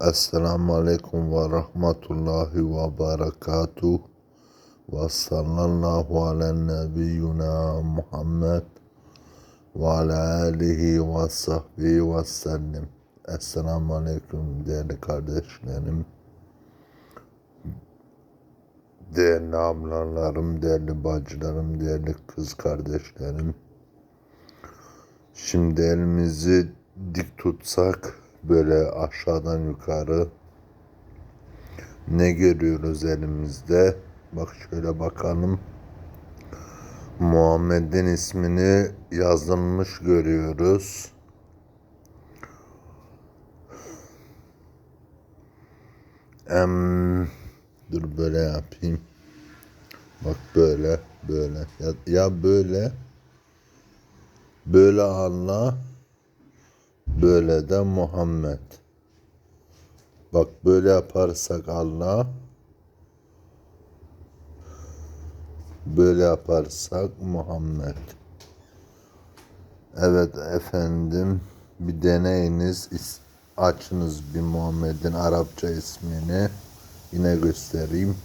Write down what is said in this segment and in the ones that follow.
Esselamu Aleyküm ve Rahmetullahi ve Berekatuh ve sallallahu ala nebiyyina Muhammed ve ala alihi ve sahbihi ve sellem. Esselamu Aleyküm değerli kardeşlerim, değerli ablalarım, değerli bacılarım, değerli kız kardeşlerim. Şimdi elimizi dik tutsak böyle aşağıdan yukarı ne görüyoruz elimizde? Bak şöyle bakalım. Muhammed'in ismini yazılmış görüyoruz. Em, dur böyle yapayım. Bak böyle, böyle. Ya, ya böyle. Böyle Allah. Böyle de Muhammed. Bak böyle yaparsak Allah. Böyle yaparsak Muhammed. Evet efendim. Bir deneyiniz. Açınız bir Muhammed'in Arapça ismini. Yine göstereyim.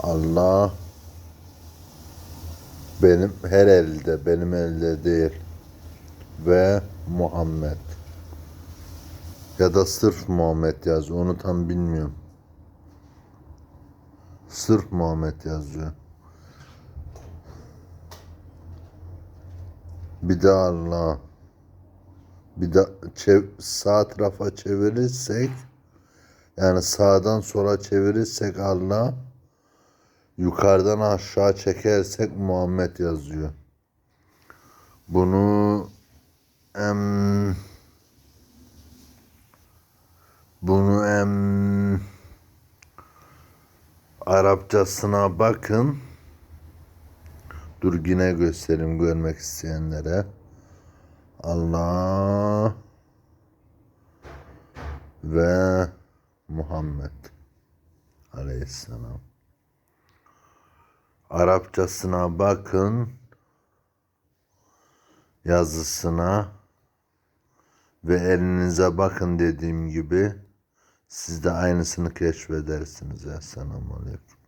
Allah benim her elde, benim elde değil. Ve Muhammed. Ya da sırf Muhammed yaz. Onu tam bilmiyorum. Sırf Muhammed yazıyor. Bir de Allah. Bir de sağ tarafa çevirirsek yani sağdan sola çevirirsek Allah yukarıdan aşağı çekersek Muhammed yazıyor. Bunu em, bunu em, Arapçasına bakın. Dur yine göstereyim görmek isteyenlere. Allah ve Muhammed Aleyhisselam. Arapçasına bakın. Yazısına ve elinize bakın dediğim gibi siz de aynısını keşfedersiniz. Esselamu Aleyküm.